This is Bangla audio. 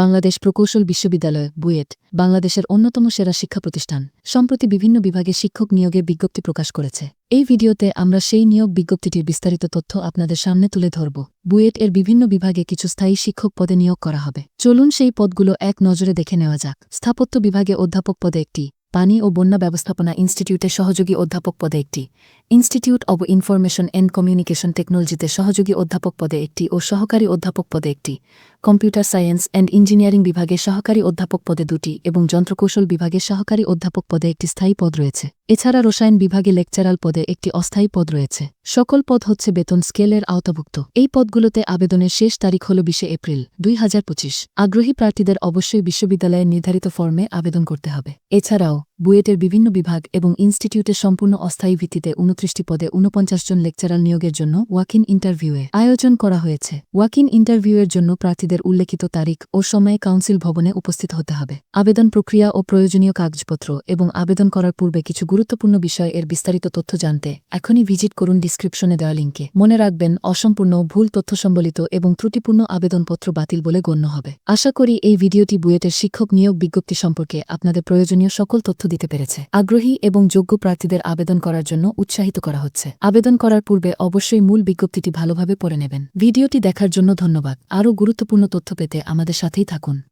বাংলাদেশ প্রকৌশল বিশ্ববিদ্যালয়, বুয়েট, বাংলাদেশের অন্যতম সেরা শিক্ষা প্রতিষ্ঠান, সম্প্রতি বিভিন্ন বিভাগে শিক্ষক নিয়োগের বিজ্ঞপ্তি প্রকাশ করেছে। এই ভিডিওতে আমরা সেই নিয়োগ বিজ্ঞপ্তিটির বিস্তারিত তথ্য আপনাদের সামনে তুলে ধরব। বুয়েট এর বিভিন্ন বিভাগে কিছু স্থায়ী শিক্ষক পদে নিয়োগ করা হবে। চলুন সেই পদগুলো এক নজরে দেখে নেওয়া যাক। স্থাপত্য বিভাগে অধ্যাপক পদে একটি, পানি ও বন্যা ব্যবস্থাপনা ইনস্টিটিউটে সহযোগী অধ্যাপক পদে একটি, institute of information and communication টেকনোলজিতে সহযোগী অধ্যাপক পদে একটি ও সহকারী অধ্যাপক পদে একটি। কম্পিউটার সায়েন্স অ্যান্ড ইঞ্জিনিয়ারিং বিভাগে সহকারী অধ্যাপক পদে দুটি এবং যন্ত্রকৌশল বিভাগে সহকারী অধ্যাপক পদে একটি স্থায়ী পদ রয়েছে। এছাড়া রসায়ন বিভাগে লেকচারাল পদে একটি অস্থায়ী পদ রয়েছে। সকল পদ হচ্ছে বেতন স্কেলের আওতাভুক্ত। এই পদগুলোতে আবেদনের শেষ তারিখ হল বিশে এপ্রিল, দুই হাজার পঁচিশ। আগ্রহী প্রার্থীদের অবশ্যই বিশ্ববিদ্যালয়ের নির্ধারিত ফর্মে আবেদন করতে হবে। এছাড়াও বুয়েটের বিভিন্ন বিভাগ এবং ইনস্টিটিউটের সম্পূর্ণ অস্থায়ী ভিত্তিতে উনত্রিশটি পদে ঊনপঞ্চাশ জন লেকচারাল নিয়োগের জন্য ওয়াকিন ইন্টারভিউয়ে আয়োজন করা হয়েছে। ওয়াকিন ইন্টারভিউয়ের জন্য প্রার্থীদের উল্লেখিত তারিখ ও সময়ে কাউন্সিল ভবনে উপস্থিত হতে হবে। আবেদন প্রক্রিয়া ও প্রয়োজনীয় কাগজপত্র এবং আবেদন করার পূর্বে কিছু গুরুত্বপূর্ণ বিষয় এর বিস্তারিত তথ্য জানতে এখনই ভিজিট করুন ডিসক্রিপশনে দেওয়া লিঙ্কে মনে রাখবেন, অসম্পূর্ণ, ভুল তথ্য সম্বলিত এবং ত্রুটিপূর্ণ আবেদনপত্র বাতিল বলে গণ্য হবে। আশা করি এই ভিডিওটি বুয়েটের শিক্ষক নিয়োগ বিজ্ঞপ্তি সম্পর্কে আপনাদের প্রয়োজনীয় সকল তথ্য দিতে পেরেছে। আগ্রহী এবং যোগ্য প্রার্থীদের আবেদন করার জন্য উৎসাহিত করা হচ্ছে। আবেদন করার পূর্বে অবশ্যই মূল বিজ্ঞপ্তিটি ভালোভাবে পড়ে নেবেন। ভিডিওটি দেখার জন্য ধন্যবাদ। আরও গুরুত্বপূর্ণ তথ্য পেতে আমাদের সাথেই থাকুন।